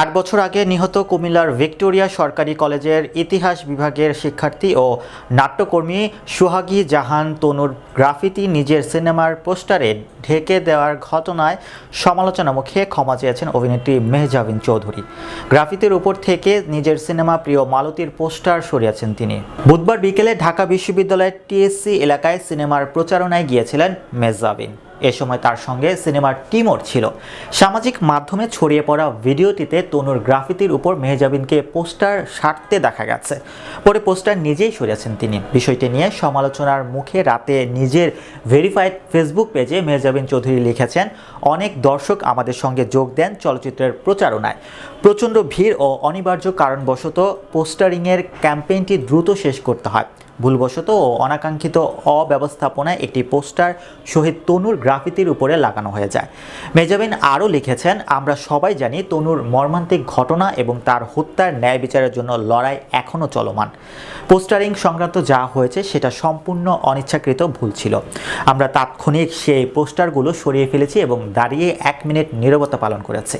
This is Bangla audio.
আট বছর আগে নিহত কুমিল্লার ভিক্টোরিয়া সরকারি কলেজের ইতিহাস বিভাগের শিক্ষার্থী ও নাট্যকর্মী সুহাগী জাহান তনুর গ্রাফিতি নিজের সিনেমার পোস্টারে ঢেকে দেওয়ার ঘটনায় সমালোচনা মুখে ক্ষমা চেয়েছেন অভিনেত্রী মেহজাবিন চৌধুরী। গ্রাফিতির উপর থেকে নিজের সিনেমা প্রিয় মালতীর পোস্টার সরিয়েছেন তিনি। বুধবার বিকেলে ঢাকা বিশ্ববিদ্যালয়ের টিএসসি এলাকায় সিনেমার প্রচারণায় গিয়েছিলেন মেহজাবিন। এ সময় তার সঙ্গে সিনেমার টিমর ছিল। সামাজিক মাধ্যমে ছড়িয়ে পড়া ভিডিওটিতে তনুর গ্রাফিতির উপর মেহজাবিনকে পোস্টার সারতে দেখা গেছে। পরে পোস্টার নিজেই সরিয়েছেন তিনি। বিষয়টি নিয়ে সমালোচনার মুখে রাতে নিজের ভেরিফাইড ফেসবুক পেজে মেহজাবিন চৌধুরী লিখেছেন, অনেক দর্শক আমাদের সঙ্গে যোগ দেন চলচ্চিত্রের প্রচারণায়। প্রচণ্ড ভিড় ও অনিবার্য কারণবশত পোস্টারিংয়ের ক্যাম্পেইনটি দ্রুত শেষ করতে হয়। ভুলবশত ও অনাকাঙ্ক্ষিত অব্যবস্থাপনায় একটি পোস্টার শহীদ তনুর গ্রাফিতির উপরে লাগানো হয়ে যায়। মেজাবিন আরও লিখেছেন, আমরা সবাই জানি তনুর মর্মান্তিক ঘটনা এবং তার হত্যার ন্যায় বিচারের জন্য লড়াই এখনও চলমান। পোস্টারিং সংক্রান্ত যা হয়েছে সেটা সম্পূর্ণ অনিচ্ছাকৃত ভুল ছিল। আমরা তাৎক্ষণিক সেই পোস্টারগুলো সরিয়ে ফেলেছি এবং দাঁড়িয়ে এক মিনিট নীরবতা পালন করেছি।